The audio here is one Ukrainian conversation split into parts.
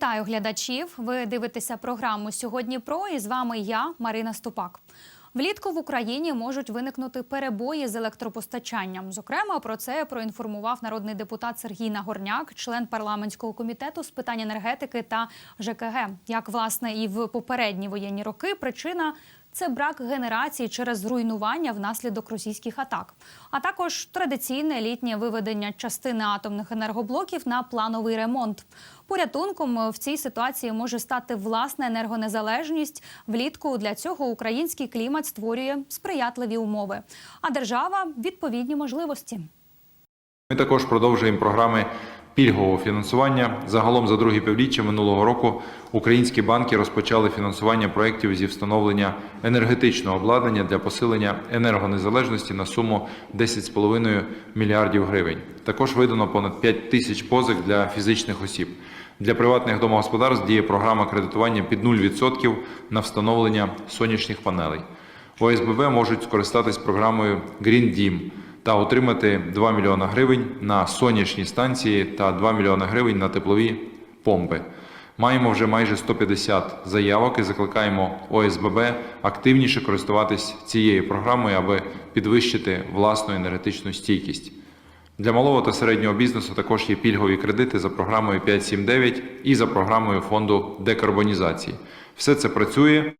Вітаю глядачів. Ви дивитеся програму сьогодні. Про і з вами я, Марина Ступак. Влітку в Україні можуть виникнути перебої з електропостачанням. Зокрема, про це проінформував народний депутат Сергій Нагорняк, член парламентського комітету з питань енергетики та ЖКГ. Як власне і в попередні воєнні роки, причина це брак генерації через зруйнування внаслідок російських атак, а також традиційне літнє виведення частини атомних енергоблоків на плановий ремонт. Порятунком в цій ситуації може стати власна енергонезалежність. Влітку для цього український клімат створює сприятливі умови, а держава відповідні можливості. Ми також продовжуємо програми пільгового фінансування. Загалом за друге півріччя минулого року українські банки розпочали фінансування проєктів зі встановлення енергетичного обладнання для посилення енергонезалежності на суму 10,5 мільярдів гривень. Також видано понад 5 тисяч позик для фізичних осіб. Для приватних домогосподарств діє програма кредитування під 0% на встановлення сонячних панелей. ОСББ можуть скористатись програмою Green Dім та отримати 2 мільйона гривень на сонячні станції та 2 мільйона гривень на теплові помпи. Маємо вже майже 150 заявок і закликаємо ОСББ активніше користуватись цією програмою, аби підвищити власну енергетичну стійкість. Для малого та середнього бізнесу також є пільгові кредити за програмою 579 і за програмою фонду декарбонізації. Все це працює.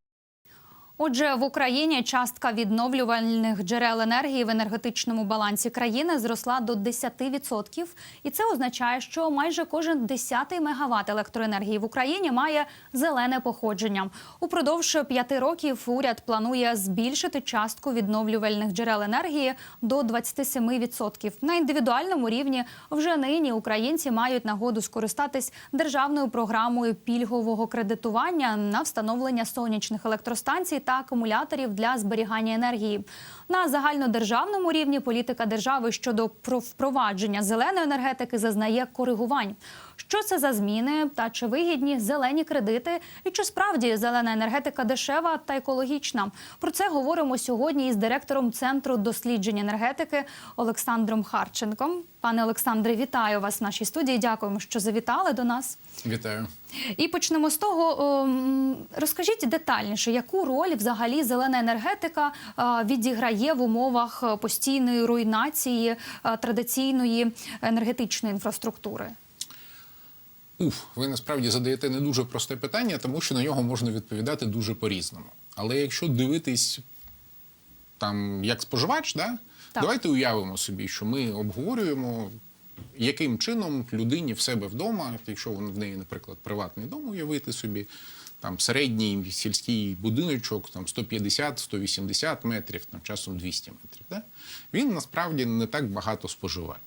Отже, в Україні частка відновлювальних джерел енергії в енергетичному балансі країни зросла до 10%. І це означає, що майже кожен десятий мегаватт електроенергії в Україні має зелене походження. Упродовж п'яти років уряд планує збільшити частку відновлювальних джерел енергії до 27%. На індивідуальному рівні вже нині українці мають нагоду скористатись державною програмою пільгового кредитування на встановлення сонячних електростанцій та акумуляторів для зберігання енергії. На загальнодержавному рівні політика держави щодо про- впровадження зеленої енергетики зазнає коригувань. Що це за зміни та чи вигідні зелені кредити, і чи справді зелена енергетика дешева та екологічна? Про це говоримо сьогодні із директором центру досліджень енергетики Олександром Харченком. Пане Олександре, вітаю вас в нашій студії. Дякуємо, що завітали до нас. Вітаю. І почнемо з того. ем, Розкажіть детальніше, яку роль взагалі зелена енергетика е, відіграє в умовах постійної руйнації е, традиційної енергетичної інфраструктури? Уф, ви насправді задаєте не дуже просте питання, тому що на нього можна відповідати дуже по-різному. Але якщо дивитись там як споживач, да? Так. давайте уявимо собі, що ми обговорюємо, яким чином людині в себе вдома, якщо в неї, наприклад, приватний дом уявити собі, там середній сільський будиночок, там 150-180 метрів, там часом 200 метрів. Да? Він насправді не так багато споживає.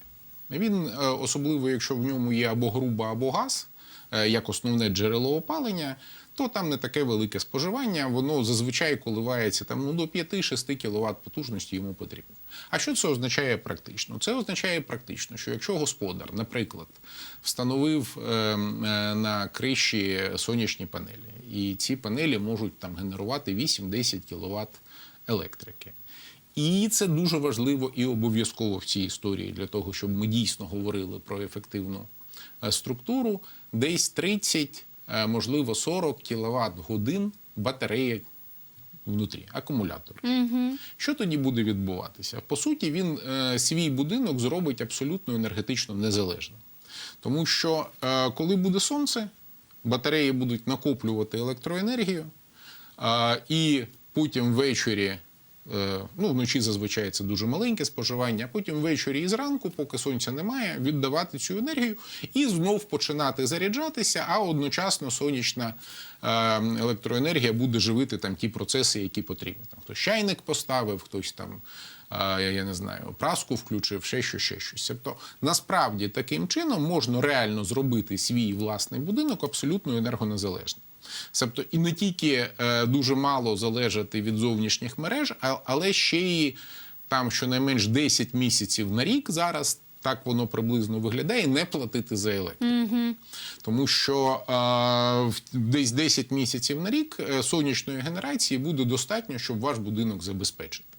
Він, е, особливо якщо в ньому є або груба, або газ, е, як основне джерело опалення, то там не таке велике споживання, воно зазвичай коливається там, ну, до 5-6 кВт потужності йому потрібно. А що це означає практично? Це означає практично, що якщо господар, наприклад, встановив е, на криші сонячні панелі, і ці панелі можуть там генерувати 8-10 кВт електрики. І це дуже важливо і обов'язково в цій історії для того, щоб ми дійсно говорили про ефективну е, структуру. Десь 30, е, можливо, 40 кВт годин батареї внутрі, акумулятор. Що тоді буде відбуватися? По суті, він е, свій будинок зробить абсолютно енергетично незалежним. Тому що коли буде сонце, батареї будуть накоплювати електроенергію, і потім ввечері, ну вночі зазвичай це дуже маленьке споживання, а потім ввечері і зранку, поки сонця немає, віддавати цю енергію і знов починати заряджатися, а одночасно сонячна е, електроенергія буде живити там ті процеси, які потрібні. Там хтось чайник поставив, хтось там. Я я не знаю, праску включив, ще щось, ще щось. Тобто, насправді таким чином можна реально зробити свій власний будинок абсолютно енергонезалежним. Тобто і не тільки е, дуже мало залежати від зовнішніх мереж, але ще й там щонайменш 10 місяців на рік зараз. Так воно приблизно виглядає, не платити за електрику. Тому що е, десь 10 місяців на рік е, сонячної генерації буде достатньо, щоб ваш будинок забезпечити.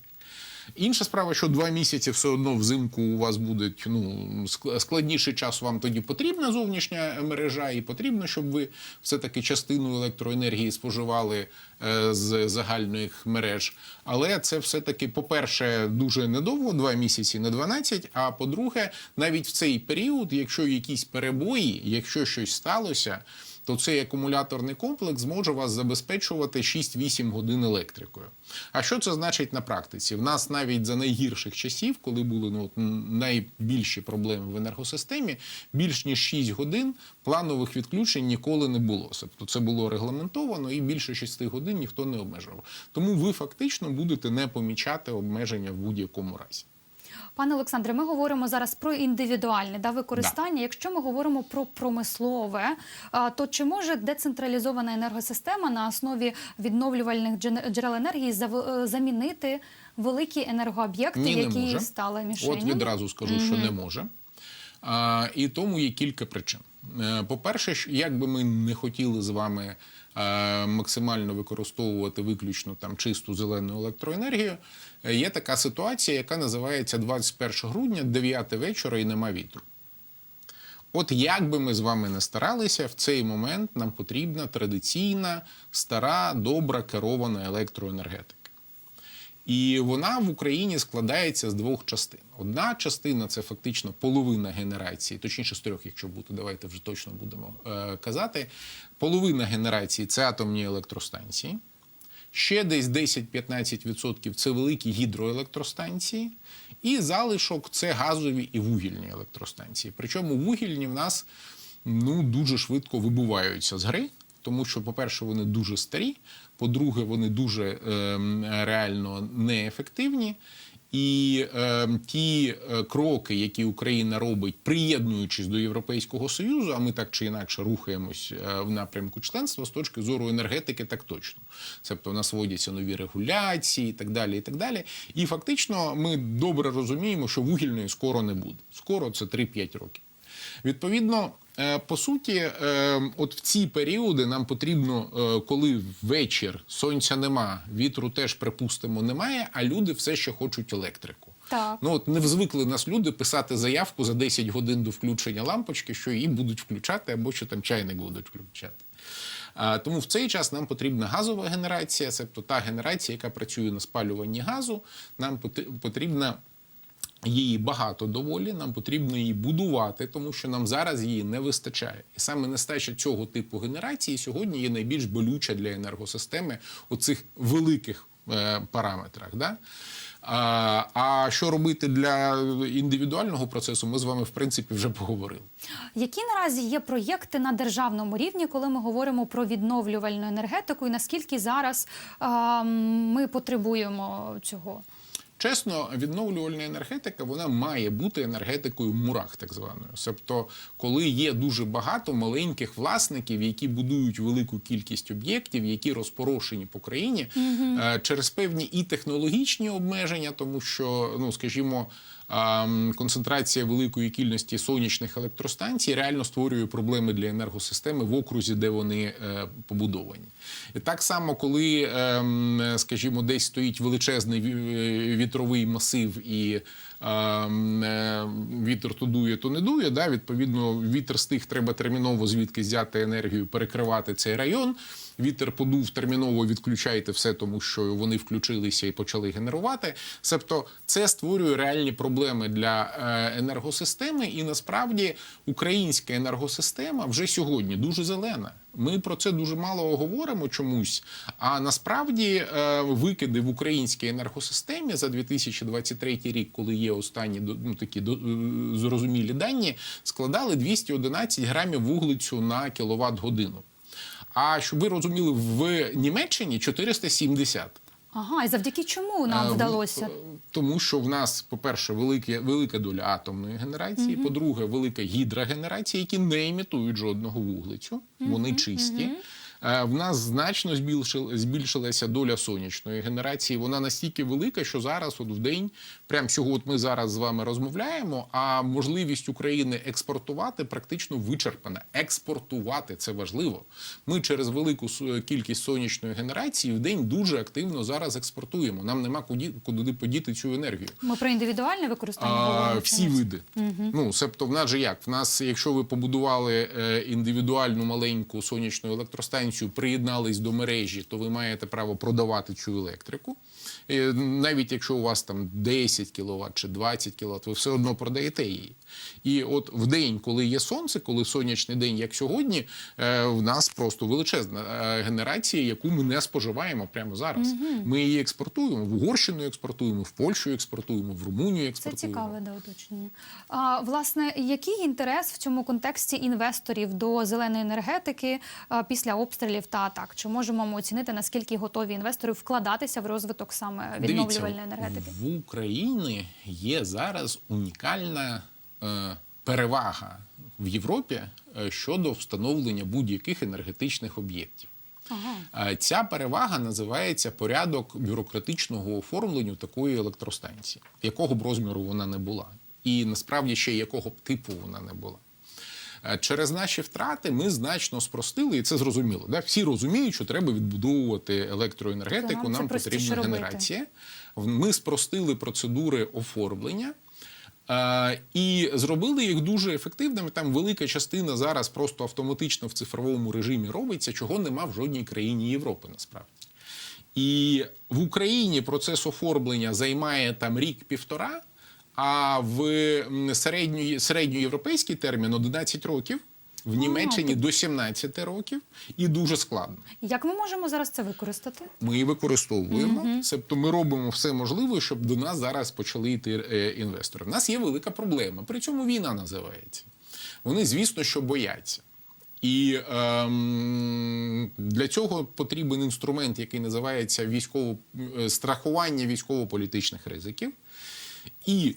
Інша справа, що два місяці все одно взимку у вас буде ну, ск- складніший час, вам тоді потрібна зовнішня мережа, і потрібно, щоб ви все-таки частину електроенергії споживали е, з загальних мереж. Але це все-таки, по-перше, дуже недовго, два місяці, не 12, а по-друге, навіть в цей період, якщо якісь перебої, якщо щось сталося, то цей акумуляторний комплекс зможе вас забезпечувати 6-8 годин електрикою. А що це значить на практиці? В нас навіть за найгірших часів, коли були ну, найбільші проблеми в енергосистемі, більш ніж 6 годин планових відключень ніколи не було. Тобто це було регламентовано і більше 6 годин ніхто не обмежував. Тому ви фактично будете не помічати обмеження в будь-якому разі. Пане Олександре, ми говоримо зараз про індивідуальне да, використання. Якщо ми говоримо про промислове, то чи може децентралізована енергосистема на основі відновлювальних джерел енергії е, замінити великі енергооб'єкти, Ні, які може. стали мішенью? От відразу скажу, що не може. А, і тому є кілька причин. Е, По-перше, як би ми не хотіли з вами максимально використовувати виключно там чисту зелену електроенергію, е, є така ситуація, яка називається 21 грудня, 9 вечора і нема вітру. От як би ми з вами не старалися, в цей момент нам потрібна традиційна, стара, добра керована електроенергетика. І вона в Україні складається з двох частин. Одна частина це фактично половина генерації, точніше з трьох, якщо бути, давайте вже точно будемо е, казати. Половина генерації це атомні електростанції. Ще десь 10-15% це великі гідроелектростанції, і залишок це газові і вугільні електростанції. Причому вугільні в нас ну, дуже швидко вибуваються з гри, тому що, по-перше, вони дуже старі, по-друге, вони дуже ем, реально неефективні. І е, ті е, кроки, які Україна робить, приєднуючись до Європейського Союзу, а ми так чи інакше рухаємось е, в напрямку членства з точки зору енергетики, так точно. Тобто в нас вводяться нові регуляції і так далі. І так далі. І фактично ми добре розуміємо, що вугільної скоро не буде. Скоро це 3-5 років. Відповідно, е, по суті, е, от в ці періоди нам потрібно, е, коли вечір сонця нема, вітру теж припустимо немає, а люди все ще хочуть електрику. Так. Ну от не звикли нас люди писати заявку за 10 годин до включення лампочки, що її будуть включати, або що там чайник будуть включати. А, тому в цей час нам потрібна газова генерація, тобто та генерація, яка працює на спалюванні газу. Нам потрібна її багато доволі, нам потрібно її будувати, тому що нам зараз її не вистачає. І саме нестача цього типу генерації сьогодні є найбільш болюча для енергосистеми у цих великих е, параметрах. Да? А, а що робити для індивідуального процесу, ми з вами в принципі вже поговорили. Які наразі є проєкти на державному рівні, коли ми говоримо про відновлювальну енергетику, і наскільки зараз а, ми потребуємо цього? Чесно, відновлювальна енергетика вона має бути енергетикою в мурах, так званою. Тобто, коли є дуже багато маленьких власників, які будують велику кількість об'єктів, які розпорошені по країні е, через певні і технологічні обмеження, тому що, ну скажімо. Концентрація великої кількості сонячних електростанцій реально створює проблеми для енергосистеми в окрузі, де вони е, побудовані. І так само, коли, ем, скажімо, десь стоїть величезний е, вітровий масив і е, вітер то дує, то не дує. Да? Відповідно, вітер стих треба терміново звідки взяти енергію, перекривати цей район. Вітер подув, терміново відключайте все, тому що вони включилися і почали генерувати. Тобто, це створює реальні проблеми для е, енергосистеми, і насправді українська енергосистема вже сьогодні дуже зелена. Ми про це дуже мало говоримо чомусь. А насправді е, викиди в українській енергосистемі за 2023 рік, коли є останні ну, такі до- е, зрозумілі дані, складали 211 грамів вуглецю на кіловат годину. А щоб ви розуміли, в Німеччині 470. Ага, і завдяки чому нам Е, вдалося? е, Тому що в нас, по-перше, велике, велика доля атомної генерації, по-друге, велика гідрогенерація, які не імітують жодного вуглецю, вони чисті. Е, В нас значно збільшил- збільшилася доля сонячної генерації. Вона настільки велика, що зараз, от в день, прямо сьогодні, от ми зараз з вами розмовляємо. А можливість України експортувати практично вичерпана. Експортувати це важливо. Ми через велику кількість сонячної генерації в день дуже активно зараз експортуємо. Нам нема куди, куди подіти цю енергію. Ми про індивідуальне використання А, говоримо. чи всі види. Ну, себто, в нас же як? В нас, якщо ви побудували е, індивідуальну маленьку сонячну електростанцію, приєднались до мережі, то ви маєте право продавати цю електрику. Е, навіть якщо у вас там 10 кВт чи 20 кВт, ви все одно продаєте її. І от в день, коли є сонце, коли сонячний день, як сьогодні, е, в нас просто величезна е, генерація, яку ми не споживаємо прямо зараз. Ми її експортуємо в Угорщину, експортуємо в Польщу, експортуємо в Румунію. експортуємо. Це цікаве да, уточнення. А, власне, який інтерес в цьому контексті інвесторів до зеленої енергетики після обстрілів та атак? Чи можемо ми оцінити наскільки готові інвестори вкладатися в розвиток саме відновлювальної енергетики? в Україні є зараз унікальна е, перевага в Європі е, щодо встановлення будь-яких енергетичних об'єктів. Ага. Е, Ця перевага називається порядок бюрократичного оформлення такої електростанції, якого б розміру вона не була, і насправді ще якого б типу вона не була. Е, Через наші втрати ми значно спростили, і це зрозуміло. Да? Всі розуміють, що треба відбудовувати електроенергетику. Нам Нам потрібна робити. генерація. В- Ми спростили процедури оформлення. е, І зробили їх дуже ефективними. Там велика частина зараз просто автоматично в цифровому режимі робиться, чого нема в жодній країні Європи насправді. І в Україні процес оформлення займає там рік-півтора, а в м, середньоєвропейський термін 11 років, в Німеччині до 17 років, і дуже складно. Як ми можемо зараз це використати? Ми використовуємо. Тобто ми робимо все можливе, щоб до нас зараз почали йти е, інвестори. У нас є велика проблема. При цьому війна називається. Вони, звісно, що бояться. І ем, для цього потрібен інструмент, який називається військово страхування військово-політичних ризиків. І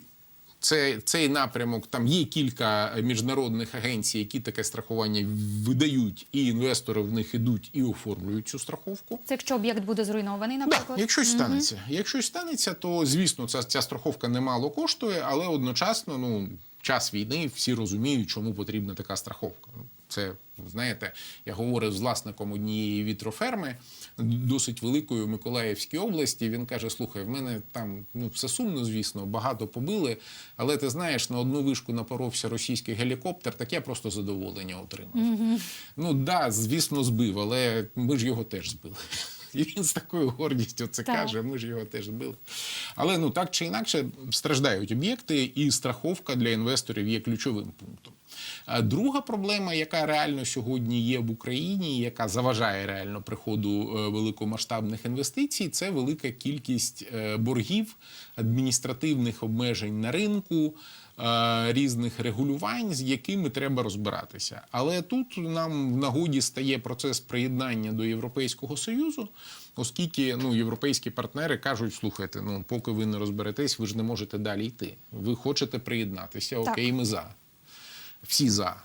це, цей напрямок там є кілька міжнародних агенцій, які таке страхування видають, і інвестори в них ідуть і оформлюють цю страховку. Це якщо об'єкт буде зруйнований, Да, наприклад? якщо щось станеться. Якщо щось станеться, то звісно, ця, ця страховка немало коштує, але одночасно, ну, час війни, всі розуміють, чому потрібна така страховка. Це знаєте, я говорив з власником однієї вітроферми, досить великої в Миколаївській області. Він каже: слухай, в мене там ну все сумно, звісно, багато побили. Але ти знаєш, на одну вишку напоровся російський гелікоптер, так я просто задоволення отримав. Ну да, звісно, збив, але ми ж його теж збили. І він з такою гордістю це Так. каже, ми ж його теж збили. Але ну так чи інакше страждають об'єкти, і страховка для інвесторів є ключовим пунктом. Друга проблема, яка реально сьогодні є в Україні, яка заважає реально приходу е, великомасштабних інвестицій, це велика кількість е, боргів, адміністративних обмежень на ринку. е, Різних регулювань, з якими треба розбиратися, але тут нам в нагоді стає процес приєднання до Європейського союзу, оскільки ну європейські партнери кажуть: слухайте, ну поки ви не розберетесь, ви ж не можете далі йти. Ви хочете приєднатися, Так. окей, ми за всі за.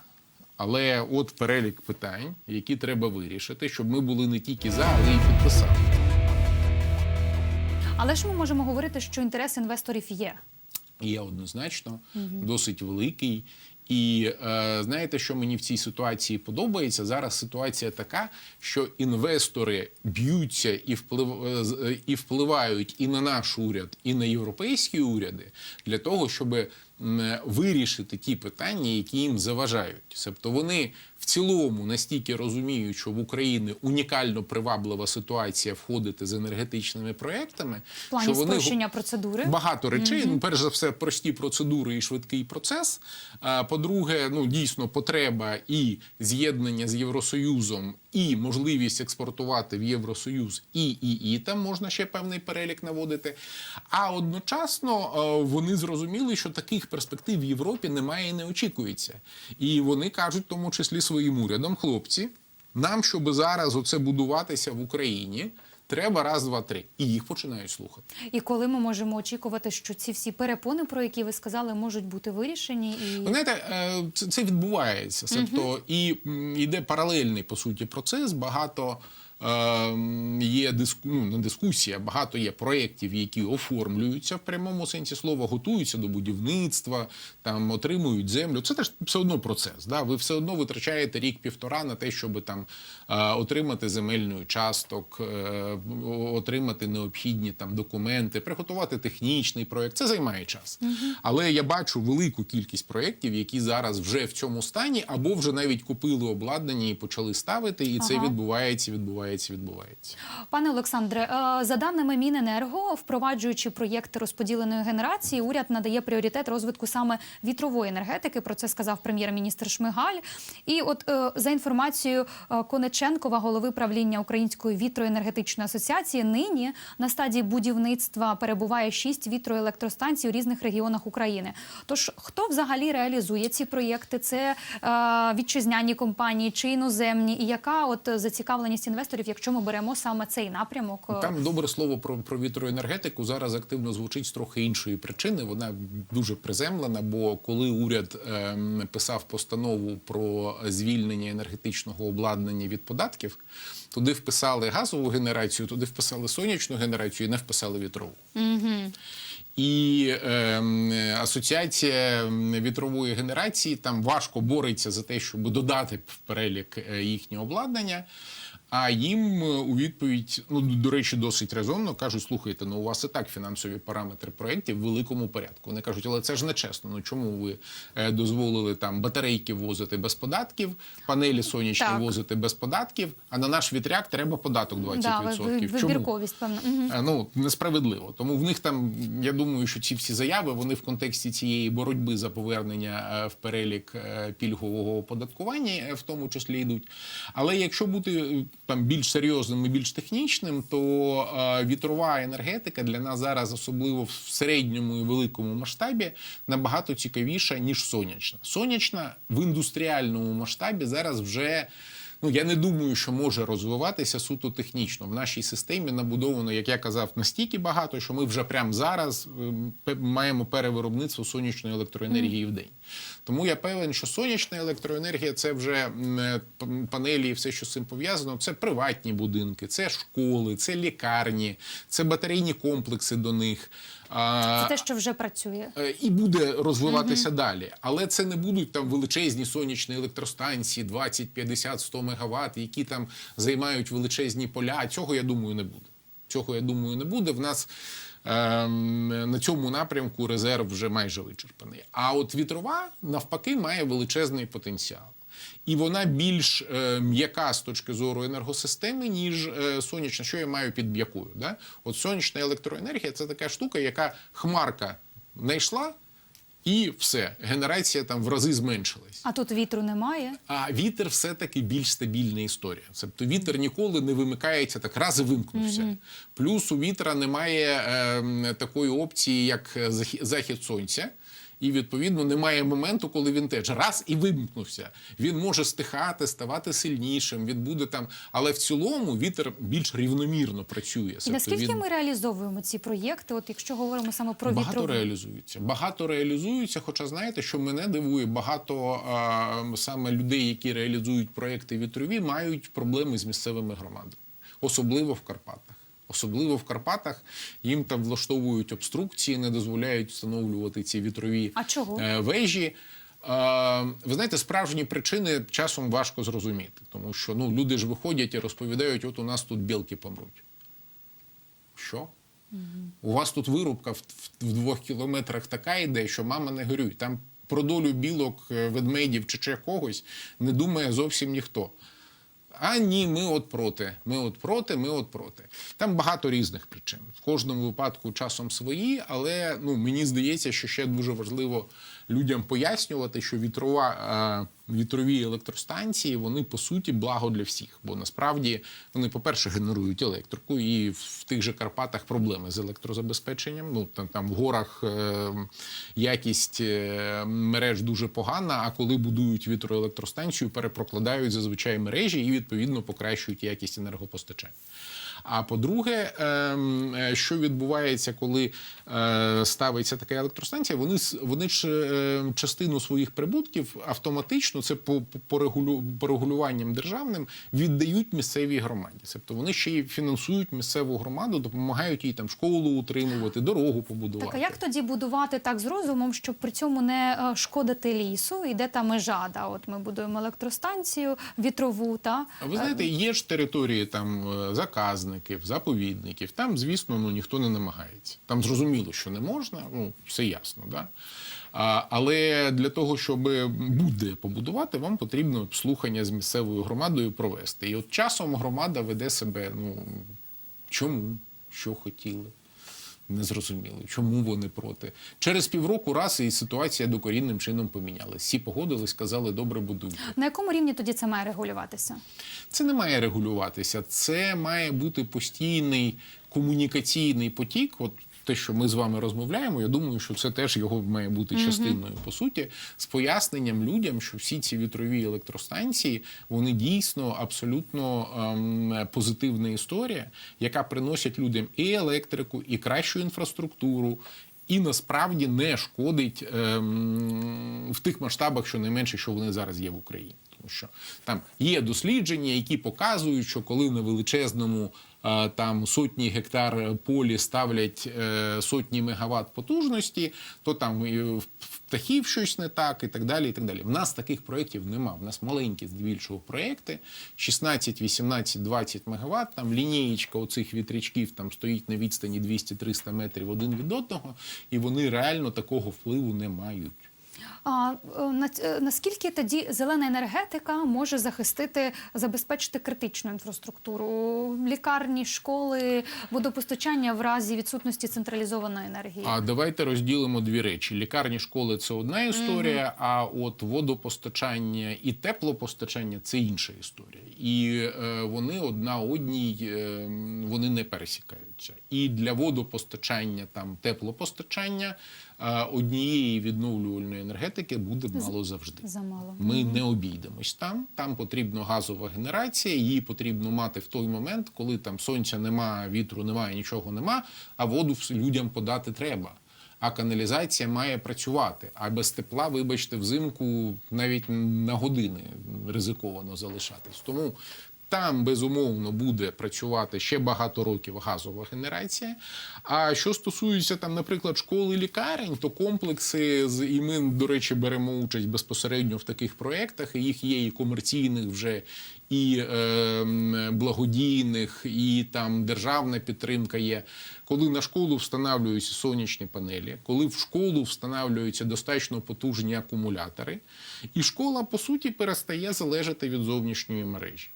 Але от перелік питань, які треба вирішити, щоб ми були не тільки за, але й підписали. Але ж ми можемо говорити, що інтерес інвесторів є. Є однозначно досить великий. І е, знаєте, що мені в цій ситуації подобається? Зараз ситуація така, що інвестори б'ються і, вплив, е, е, і впливають і на наш уряд, і на європейські уряди для того, щоб вирішити ті питання, які їм заважають. себто вони в цілому настільки розуміють, що в Україні унікально приваблива ситуація входити з енергетичними проектами, В плані що вони спрощення процедури. Багато речей. Ну, перш за все, прості процедури і швидкий процес. А по-друге, ну дійсно потреба і з'єднання з Євросоюзом, і можливість експортувати в Євросоюз, і, і, і там можна ще певний перелік наводити. А одночасно вони зрозуміли, що таких перспектив в Європі немає і не очікується. І вони кажуть, в тому числі своїм урядом, хлопці, нам, щоб зараз оце будуватися в Україні. треба раз, два, три. І їх починають слухати. І коли ми можемо очікувати, що ці всі перепони, про які ви сказали, можуть бути вирішені, і Ви знаєте, е, це, відбувається. Тобто і йде паралельний по суті процес. Багато є диску, ну, не дискусія, багато є проєктів, які оформлюються в прямому сенсі слова, готуються до будівництва, там отримують землю. Це теж все одно процес. Да? Ви все одно витрачаєте рік-півтора на те, щоб там е, отримати земельний участок, е, отримати необхідні там документи, приготувати технічний проєкт. Це займає час. Але я бачу велику кількість проєктів, які зараз вже в цьому стані, або вже навіть купили обладнання і почали ставити, і це Ага. відбувається, відбувається, відбувається. Пане Олександре, е, за даними Міненерго, впроваджуючи проєкти розподіленої генерації, уряд надає пріоритет розвитку саме вітрової енергетики. Про це сказав прем'єр-міністр Шмигаль. І от е, за інформацією е, Конеченкова, голови правління Української вітроенергетичної асоціації, нині на стадії будівництва перебуває шість вітроелектростанцій у різних регіонах України. Тож хто взагалі реалізує ці проєкти? Це вітчизняні компанії чи іноземні? І яка от зацікавленість інвесторів, якщо ми беремо саме цей напрямок? е, Там добре слово про, про вітроенергетику зараз активно звучить з трохи іншої причини. Вона дуже приземлена. Бо коли уряд ем, писав постанову про звільнення енергетичного обладнання від податків, туди вписали газову генерацію, туди вписали сонячну генерацію і не вписали вітрову. І ем, асоціація вітрової генерації там важко бореться за те, щоб додати в перелік е, їхнє обладнання. А їм е, у відповідь, ну до речі, досить резонно кажуть: слухайте, ну у вас і так фінансові параметри проєктів в великому порядку. Вони кажуть, але це ж не чесно. Ну чому ви е, дозволили там батарейки возити без податків, панелі сонячні Так. возити без податків, а на наш вітряк треба податок 20%. да, Чому? вибірковість, певно. Е, Ну несправедливо. Тому в них там я думаю, що ці всі заяви вони в контексті цієї боротьби за повернення в перелік пільгового оподаткування, в тому числі йдуть. Але якщо бути там більш серйозним і більш технічним, то вітрова енергетика для нас зараз, особливо в середньому і великому масштабі, набагато цікавіша ніж сонячна. Сонячна в індустріальному масштабі зараз вже. Ну, я не думаю, що може розвиватися суто технічно. В нашій системі набудовано, як я казав, настільки багато, що ми вже прямо зараз ем, маємо перевиробництво сонячної електроенергії в день. Тому я певен, що сонячна електроенергія це вже е, панелі і все, що з цим пов'язано. Це приватні будинки, це школи, це лікарні, це батарейні комплекси до них. Це те, що вже працює. Е, і буде розвиватися далі. Але це не будуть там величезні сонячні електростанції, 20, 50, 100 мегаватт, які там займають величезні поля. Цього я думаю не буде. Цього я думаю не буде. В нас на цьому напрямку резерв вже майже вичерпаний. А от вітрова навпаки має величезний потенціал. І вона більш е, м'яка з точки зору енергосистеми, ніж е, сонячна. Що я маю під м'якою? Да? От сонячна електроенергія це така штука, яка хмарка знайшла, і все, генерація там в рази зменшилась. А тут вітру немає. А вітер все-таки більш стабільна історія. Тобто вітер ніколи не вимикається так, раз і вимкнувся. Плюс у вітра немає е, такої опції, як захі- захід сонця. І відповідно немає моменту, коли він теж раз і вимкнувся. Він може стихати, ставати сильнішим. Він буде там, але в цілому вітер більш рівномірно працює. І Тобто наскільки він- ми реалізовуємо ці проєкти? От якщо говоримо саме про Багато вітрову. реалізується. Багато реалізується. Хоча знаєте, що мене дивує, багато а, саме людей, які реалізують проекти вітрові, мають проблеми з місцевими громадами, особливо в Карпатах. Особливо в Карпатах їм там влаштовують обструкції, не дозволяють встановлювати ці вітрові А чого? е, вежі. Ви знаєте, справжні причини часом важко зрозуміти, тому що ну, люди ж виходять і розповідають, от у нас тут білки помруть. Що? У вас тут вирубка в, в, в двох кілометрах така йде, що мама не горюй. Там про долю білок, е, ведмедів чи ще когось не думає зовсім ніхто. А ні, ми от проти. Ми от проти, ми от проти. Там багато різних причин. В кожному випадку часом свої, але ну, мені здається, що ще дуже важливо людям пояснювати, що вітрова. е, вітрові електростанції, вони по суті благо для всіх. Бо насправді вони, по-перше, генерують електрику, і в тих же Карпатах проблеми з електрозабезпеченням. Ну там, там в горах е, якість е, мереж дуже погана. А коли будують вітроелектростанцію, перепрокладають зазвичай мережі і відповідно покращують якість енергопостачання. А по-друге, ем, е, що відбувається, коли е, ставиться така електростанція, вони вони ж е, частину своїх прибутків автоматично це по, по- регулю, по регулюванням державним віддають місцевій громаді. Тобто вони ще й фінансують місцеву громаду, допомагають їй там школу утримувати, дорогу побудувати. Так, а як тоді будувати так з розумом, щоб при цьому не шкодити лісу? Йде та межа. Да? От ми будуємо електростанцію, вітрову, та ви знаєте, є ж території там е, заказників, заповідників. Там, звісно, ну ніхто не намагається. Там зрозуміло, що не можна, ну все ясно, да. А, але для того, щоб буде побудувати, вам потрібно слухання з місцевою громадою провести. І от часом громада веде себе. Ну чому? Що хотіли? Не зрозуміли, чому вони проти. Через півроку раз і ситуація докорінним чином помінялась. Всі погодились, сказали, добре будуйте. на якому рівні тоді це має регулюватися? Це не має регулюватися. Це має бути постійний комунікаційний потік. От те, що ми з вами розмовляємо, я думаю, що це теж його має бути частиною по суті, з поясненням людям, що всі ці вітрові електростанції вони дійсно абсолютно ем, позитивна історія, яка приносить людям і електрику, і кращу інфраструктуру. І насправді не шкодить ем, в тих масштабах, що найменше, що вони зараз є в Україні. Тому що там є дослідження, які показують, що коли на величезному там сотні гектар полі ставлять е, сотні мегаватт потужності, то там в птахів щось не так, і так далі. І так далі. В нас таких проєктів нема. В нас маленькі здебільшого проєкти, 16, 18, 20 мегаватт, там лінієчка оцих вітрячків там стоїть на відстані 200-300 метрів один від одного, і вони реально такого впливу не мають. А е, е, наскільки тоді зелена енергетика може захистити, забезпечити критичну інфраструктуру, лікарні, школи, водопостачання в разі відсутності централізованої енергії? А давайте розділимо дві речі: лікарні школи це одна історія, а от водопостачання і теплопостачання це інша історія. І е, вони одна одній е, вони не пересікаються. І для водопостачання, там теплопостачання однієї відновлювальної енергетики буде мало завжди. Замало. Ми не обійдемось там. Там потрібна газова генерація. Її потрібно мати в той момент, коли там сонця нема, вітру немає, нічого нема, а воду людям подати треба. А каналізація має працювати. А без тепла, вибачте, взимку навіть на години ризиковано залишатись. Тому там безумовно буде працювати ще багато років газова генерація. А що стосується там, наприклад, школи лікарень, то комплекси з і ми, до речі, беремо участь безпосередньо в таких проєктах. І їх є і комерційних вже, і е, благодійних, і там державна підтримка є. Коли на школу встановлюються сонячні панелі, коли в школу встановлюються достатньо потужні акумулятори, і школа по суті перестає залежати від зовнішньої мережі.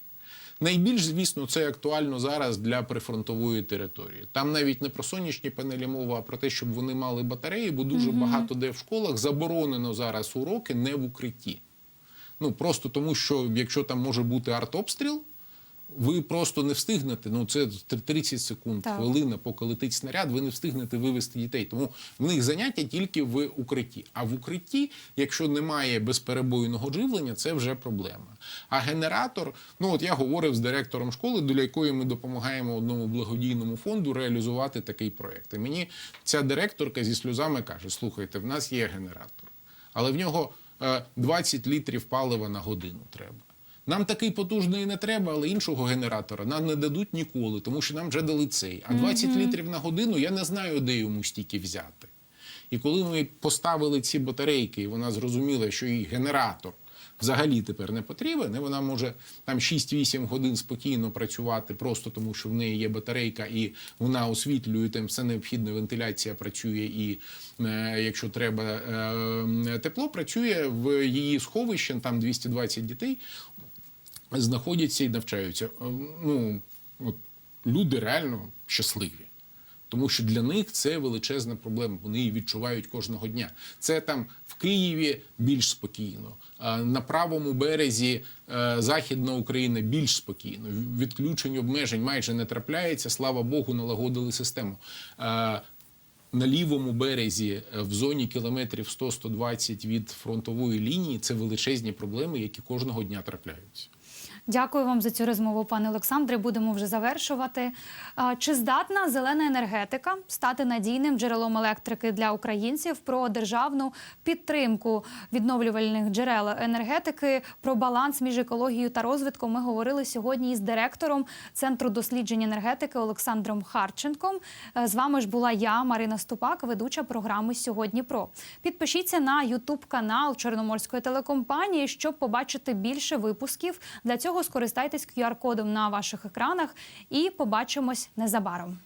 Найбільш, звісно, це актуально зараз для прифронтової території. Там навіть не про сонячні панелі мова, а про те, щоб вони мали батареї, бо дуже багато де в школах заборонено зараз уроки не в укритті. Ну просто тому, що якщо там може бути артобстріл, ви просто не встигнете. Ну це 30 секунд, Так. хвилина, поки летить снаряд, ви не встигнете вивести дітей. Тому в них заняття тільки в укритті. А в укритті, якщо немає безперебойного живлення, це вже проблема. А генератор, ну от я говорив з директором школи, до якої ми допомагаємо одному благодійному фонду реалізувати такий проект. І мені ця директорка зі сльозами каже: слухайте, в нас є генератор, але в нього е, 20 літрів палива на годину треба. Нам такий потужний не треба, але іншого генератора нам не дадуть ніколи, тому що нам вже дали цей. А 20 літрів на годину я не знаю, де йому стільки взяти. І коли ми поставили ці батарейки, і вона зрозуміла, що їй генератор взагалі тепер не потрібен, і вона може там 6-8 годин спокійно працювати, просто тому що в неї є батарейка, і вона освітлює там все необхідне, вентиляція працює, і е, якщо треба е, тепло, працює в її сховищі, там 220 дітей знаходяться і навчаються. Е, Ну, от, люди реально щасливі. тому що для них це величезна проблема. Вони її відчувають кожного дня. Це там в Києві більш спокійно, на правому березі е, Західна Україна більш спокійно. Відключень обмежень майже не трапляється. Слава Богу, налагодили систему. Е, на лівому березі в зоні кілометрів 100-120 від фронтової лінії це величезні проблеми, які кожного дня трапляються. Дякую вам за цю розмову, пане Олександре. Будемо вже завершувати. Чи здатна зелена енергетика стати надійним джерелом електрики для українців? Про державну підтримку відновлювальних джерел енергетики, про баланс між екологією та розвитком. Ми говорили сьогодні із директором центру досліджень енергетики Олександром Харченком. Е, З вами ж була я, Марина Ступак, ведуча програми Сьогодні. Про підпишіться на Ютуб канал Чорноморської телекомпанії, щоб побачити більше випусків. Для цього скористайтесь QR-кодом на ваших екранах і побачимось незабаром.